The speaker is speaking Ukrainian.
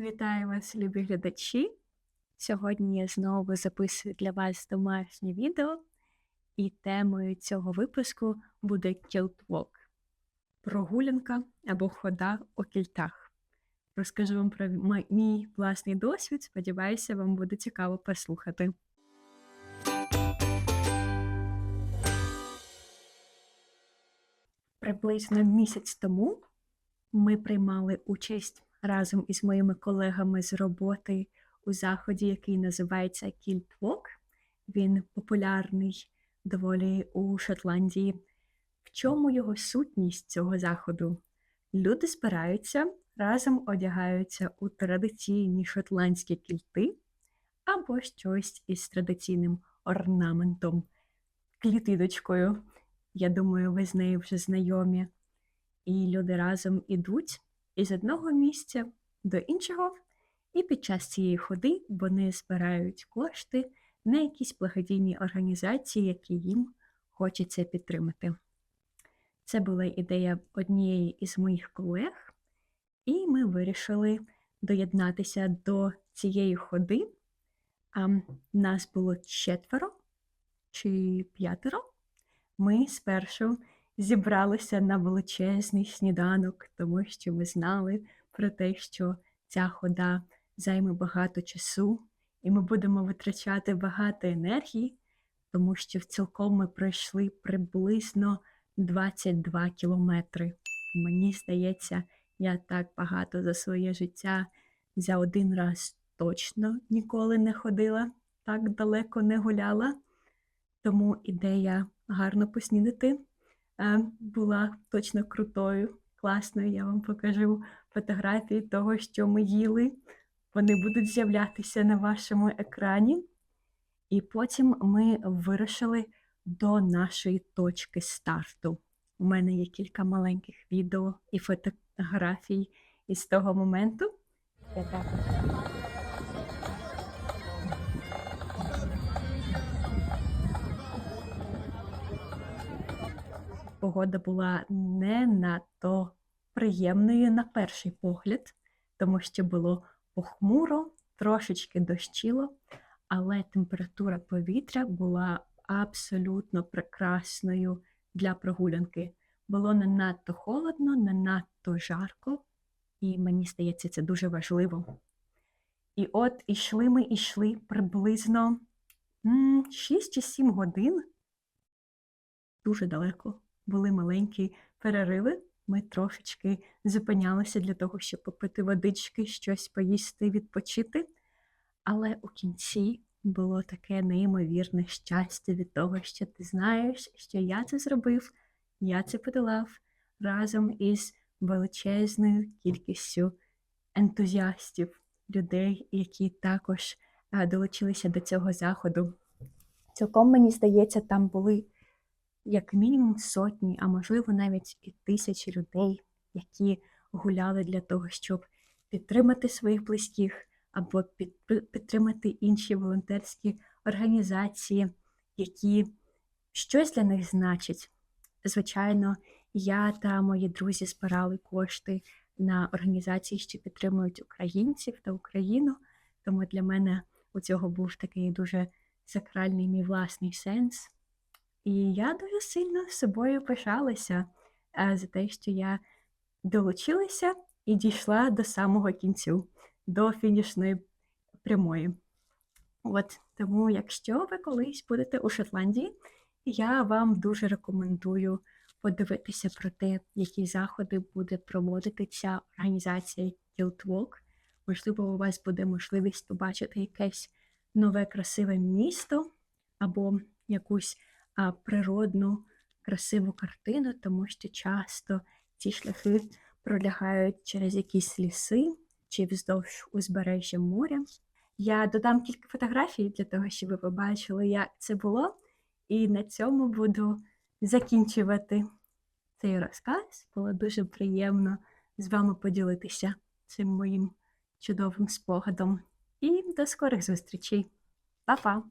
Вітаю вас, любі глядачі! Сьогодні я знову записую для вас домашнє відео, і темою цього випуску буде Kilt прогулянка або хода у кільтах. Розкажу вам про мій власний досвід. Сподіваюся, вам буде цікаво послухати. Приблизно місяць тому ми приймали участь разом із моїми колегами з роботи у заході, який називається Kilt Walk. Він популярний доволі у Шотландії. В чому його сутність цього заходу? Люди збираються, разом одягаються у традиційні шотландські кільти або щось із традиційним орнаментом, клітидочкою. Я думаю, ви з нею вже знайомі. І люди разом ідуть із одного місця до іншого, і під час цієї ходи вони збирають кошти на якісь благодійні організації, які їм хочеться підтримати. Це була ідея однієї із моїх колег, і ми вирішили доєднатися до цієї ходи. А нас було четверо чи п'ятеро. Ми спершу зібралися на величезний сніданок, тому що ми знали про те, що ця хода займе багато часу, і ми будемо витрачати багато енергії, тому що в цілком ми пройшли приблизно 22 кілометри. Мені здається, я так багато за своє життя за один раз точно ніколи не ходила, так далеко не гуляла. Тому ідея гарно поснідати була точно крутою, класною. Я вам покажу фотографії того, що ми їли. Вони будуть з'являтися на вашому екрані. І потім ми вирушили до нашої точки старту. У мене є кілька маленьких відео і фотографій із того моменту. Погода була не надто приємною на перший погляд, тому що було похмуро, трошечки дощило, але температура повітря була абсолютно прекрасною для прогулянки. Було не надто холодно, не надто жарко, і мені здається, це дуже важливо. І от ішли ми ішли приблизно 6 чи 7 годин. Дуже далеко були маленькі перериви. Ми трошечки зупинялися для того, щоб попити водички, щось поїсти, відпочити. Але у кінці було таке неймовірне щастя від того, що ти знаєш, що я це зробив, я це подолав разом із величезною кількістю ентузіастів, людей, які також долучилися до цього заходу. Цілком мені здається, там були як мінімум сотні, а можливо навіть і тисячі людей, які гуляли для того, щоб підтримати своїх близьких або під, підтримати інші волонтерські організації, які щось для них значать. Звичайно, я та мої друзі збирали кошти на організації, що підтримують українців та Україну. Тому для мене у цього був такий дуже сакральний мій власний сенс. І я дуже сильно собою пишалася е, за те, що я долучилася і дійшла до самого кінцю, до фінішної прямої. От тому, якщо ви колись будете у Шотландії, я вам дуже рекомендую подивитися про те, які заходи буде проводити ця організація Guild Walk. Можливо, у вас буде можливість побачити якесь нове красиве місто або якусь природну, красиву картину, тому що часто ці шляхи пролягають через якісь ліси чи вздовж узбережжя моря. Я додам кілька фотографій для того, щоб ви побачили, як це було. І на цьому буду закінчувати цей розказ. Було дуже приємно з вами поділитися цим моїм чудовим спогадом. І до скорих зустрічей. Па-па!